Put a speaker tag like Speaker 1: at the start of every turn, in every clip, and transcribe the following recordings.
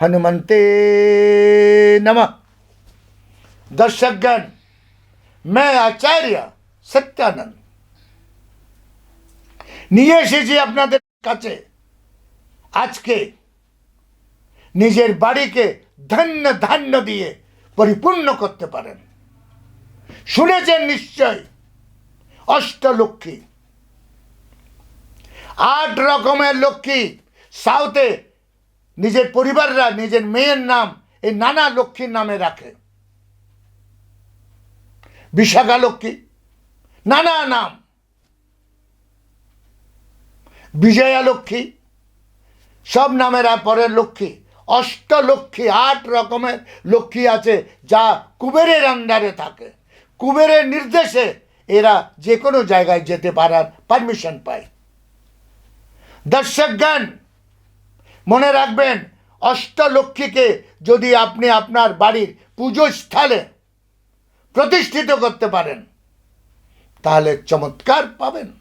Speaker 1: হনুমন্তে নম দর্শকগণ মে আচার্য সত্যানন্দ নিয়ে এসেছি আপনাদের কাছে আজকে নিজের বাড়িকে ধন্য ধান্য দিয়ে পরিপূর্ণ করতে পারেন। শুনেছেন নিশ্চয় অষ্টলক্ষ্মী। আট রকমের লক্ষ্মী, সাউথে নিজের পরিবাররা, নিজের মেয়ের নাম এই নানা লক্ষ্মীর নামে রাখে। বিশাখা লক্ষ্মী, নানা নাম। বিজয়া লক্ষ্মী, সব নামের পরের লক্ষ্মী। অষ্টলক্ষ্মী আট রকমের লক্ষ্মী আছে যা কুবেরের আন্ডারে থাকে। কুবেরের নির্দেশে এরা যে কোনো জায়গায় যেতে পারার পারমিশন পায়। দর্শকগণ মনে রাখবেন, অষ্টলক্ষ্মীকে যদি আপনি আপনার বাড়ির পুজো স্থলে প্রতিষ্ঠিত করতে পারেন, তাহলে চমৎকার পাবেন।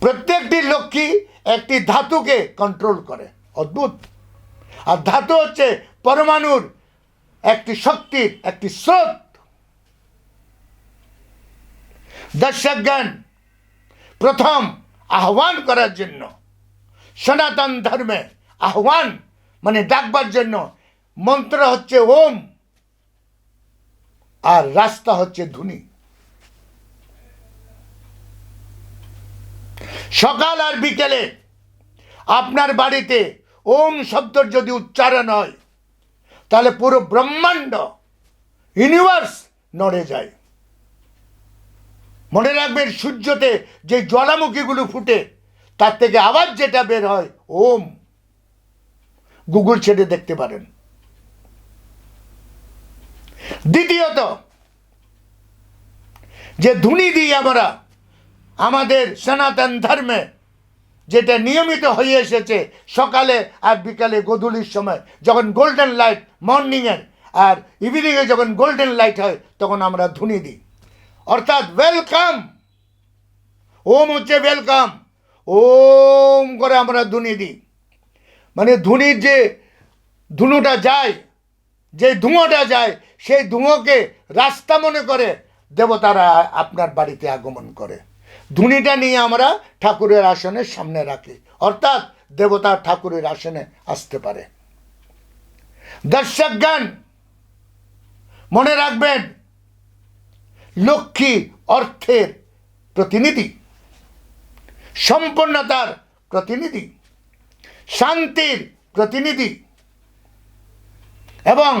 Speaker 1: প্রত্যেকটি লক্ষ্মী একটি ধাতুকে কন্ট্রোল করে। অদ্ভুত। আর ধাতু হচ্ছে পরমাণুর একটি শক্তির একটি স্রোত। দর্শকগণ, প্রথম আহ্বান করার জন্য সনাতন ধর্মে আহ্বান মানে ডাকবার জন্য। মন্ত্র হচ্ছে ওম, আর রাস্তা হচ্ছে ধুনি সকাল আর বিকেলে আপনার বাড়িতে ওম শব্দর যদি উচ্চারণ হয়, তাহলে পুরো ব্রহ্মাণ্ড ইউনিভার্স নড়ে যায়। মনে রাখবেন সূর্যতে যে জ্বালামুখীগুলো ফুটে তার থেকে আবার যেটা বের হয়, ওম। গুগল ছেড়ে দেখতে পারেন। দ্বিতীয়ত, যে ধুনি দিই আমরা, আমাদের সনাতন ধর্মে, যেটা নিয়মিত হয়ে এসেছে সকালে আর বিকালে গধূলির সময়, যখন গোল্ডেন লাইট মর্নিংয়ের আর ইভিনিংয়ে যখন গোল্ডেন লাইট হয়, তখন আমরা ধুনি দিই। অর্থাৎ ওয়েলকাম ওম হচ্ছে ওয়েলকাম ওম করে আমরা ধুনি দিই। মানে ধুনির যে ধুনুটা যায়, যে ধুঁয়োটা যায়, সেই ধুঁয়োকে রাস্তা মনে করে দেবতারা আপনার বাড়িতে আগমন করে। ধুনিটা নিয়ে আমরা ঠাকুরের আসনের সামনে রাখি। অর্থাৎ দেবতা ঠাকুরের আসনে আসতে পারে। দর্শকগণ, মনে রাখবেন, লক্ষ্মী অর্থের প্রতিনিধি। সম্পন্নতার প্রতিনিধি শান্তির প্রতিনিধি এবং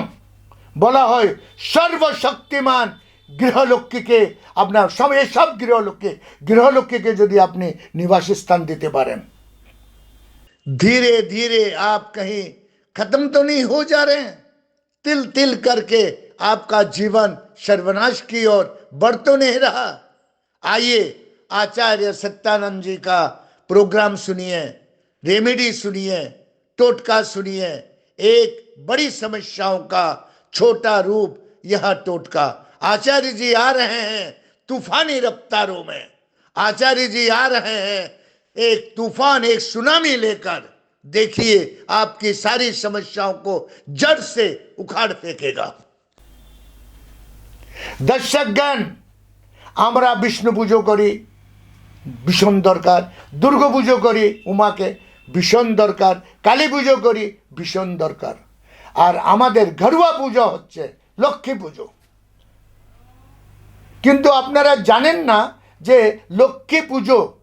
Speaker 1: বলা হয় সর্বশক্তিমান গৃহলক্ষ্মীকে আপনার সব এসব গৃহলক্ষ্মী গৃহলক্ষ্মীকে যদি আপনি নিবাসী স্থান দিতে পারেন धीरे धीरे आप कहीं खत्म तो नहीं हो जा रहे हैं तिल तिल करके आपका जीवन सर्वनाश की ओर बढ़ तो नहीं रहा आइए आचार्य सत्यानंद जी का प्रोग्राम सुनिए रेमेडी सुनिए टोटका सुनिए एक बड़ी समस्याओं का छोटा रूप यह टोटका आचार्य जी आ रहे हैं तूफानी रफ्तारों में आचार्य जी आ रहे हैं एक तूफान एक सुनामी लेकर देखिए आपकी सारी समस्याओं को जड़ से उखाड़ फेंकेगा দর্শকগণ আমরা বিষ্ণু পুজো করি ভীষণ দরকার। দুর্গা পুজো করি উমাকে, ভীষণ দরকার। কালী পুজো করি, ভীষণ দরকার। আর আমাদের ঘরোয়া পুজো হচ্ছে লক্ষ্মী পুজো। কিন্তু আপনারা জানেন না যে লক্ষ্মী পুজো,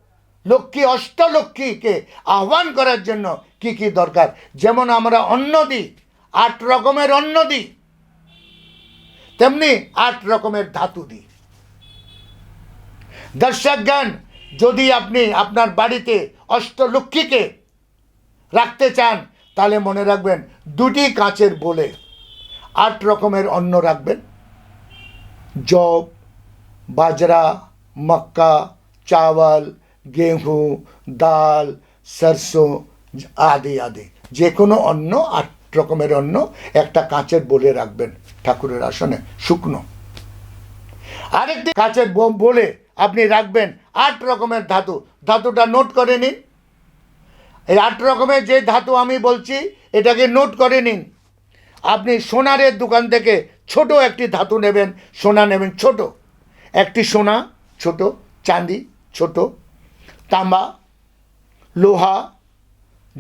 Speaker 1: লক্ষ্মী অষ্টলক্ষ্মীকে আহ্বান করার জন্য কি কি দরকার? যেমন আমরা অন্ন দিই আট রকমের অন্ন দিই তেমনি আট রকমের ধাতু দিই। দর্শকগণ যদি আপনি আপনার বাড়িতে অষ্টলক্ষ্মীকে রাখতে চান, তাহলে মনে রাখবেন দুটি কাঁচের বলে আট রকমের অন্ন রাখবেন। জব, বাজরা, মক্কা, চাওয়াল, গেহু, ডাল, সরষো, আদি আদি। যে কোনো অন্ন, আট রকমের অন্ন একটা কাঁচের বলে রাখবেন ঠাকুরের আসনে, শুকনো। আরেকটি কাঁচের বলে আপনি রাখবেন আট রকমের ধাতু। ধাতুটা নোট করে নিন। এই আট রকমের যে ধাতু আমি বলছি, এটাকে নোট করে নিন। আপনি সোনারের দোকান থেকে ছোট একটি ধাতু নেবেন। সোনা নেবেন ছোট। একটি সোনা, ছোট। চাঁদি, ছোট। তাম্বা লোহা,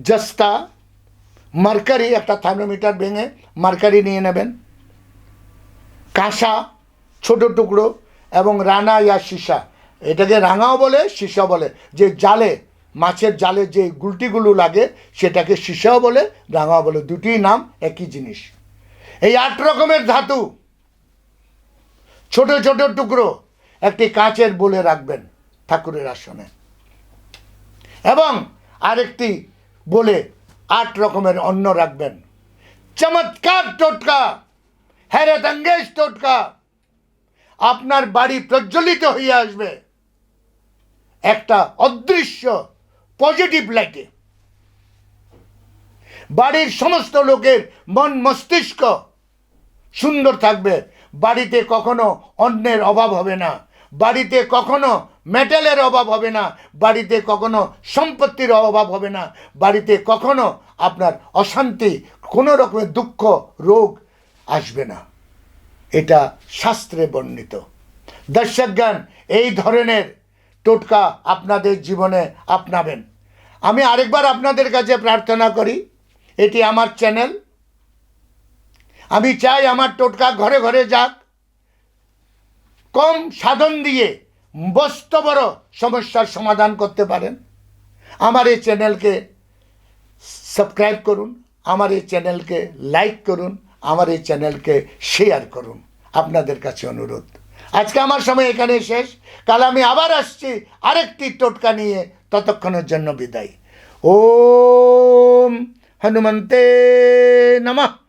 Speaker 1: জস্তা, মার্কারি, একটা থার্মোমিটার ভেঙে মার্কারি নিয়ে নেবেন। কাঁসা, ছোট টুকরো এবং রানা ইয়া সীসা। এটাকে রাঙাও বলে সীসা বলে। যে জালে, মাছের জালে যে গুলটিগুলো লাগে, সেটাকে সীসাও বলে, রাঙাও বলে। দুটি নাম একই জিনিস। এই আট রকমের ধাতু। ছোট ছোট টুকরো। একটি কাঁচের বলে রাখবেন ঠাকুরের আসনে। এবং আরেকটি বলে আট রকমের অন্ন রাখবেন। চমৎকার টোটকা। হ্যারেত অঙ্গেজ টোটকা। আপনার বাড়ি প্রজ্বলিত হয়ে আসবে। একটা অদৃশ্য পজিটিভ লাইটে বাড়ির সমস্ত লোকের মন মস্তিষ্ক সুন্দর থাকবে। বাড়িতে কখনো অন্যের অভাব হবে না। বাড়িতে কখনো মেটালের অভাব হবে না। বাড়িতে কখনো সম্পত্তির অভাব হবে না। বাড়িতে কখনো আপনার অশান্তি, কোনো রকমের দুঃখ, রোগ আসবে না। এটা শাস্ত্রে বর্ণিত। দর্শকগণ, এই ধরনের টোটকা আপনাদের জীবনে আপনাবেন। আমি আরেকবার আপনাদের কাছে প্রার্থনা করি, এটি আমার চ্যানেল। আমি চাই আমার টোটকা ঘরে ঘরে যাক। কম সাধন দিয়ে বস্ত বড় সমস্যার সমাধান করতে পারেন। আমার এই চ্যানেলকে সাবস্ক্রাইব করুন, আমার এই চ্যানেলকে লাইক করুন, আমার এই চ্যানেলকে শেয়ার করুন। আপনাদের কাছে অনুরোধ। আজকে আমার সময় এখানে শেষ। কাল আমি আবার আসছি আরেকটি টোটকা নিয়ে ততক্ষণের জন্য বিদায়। ও হনুমন্তে নমঃ।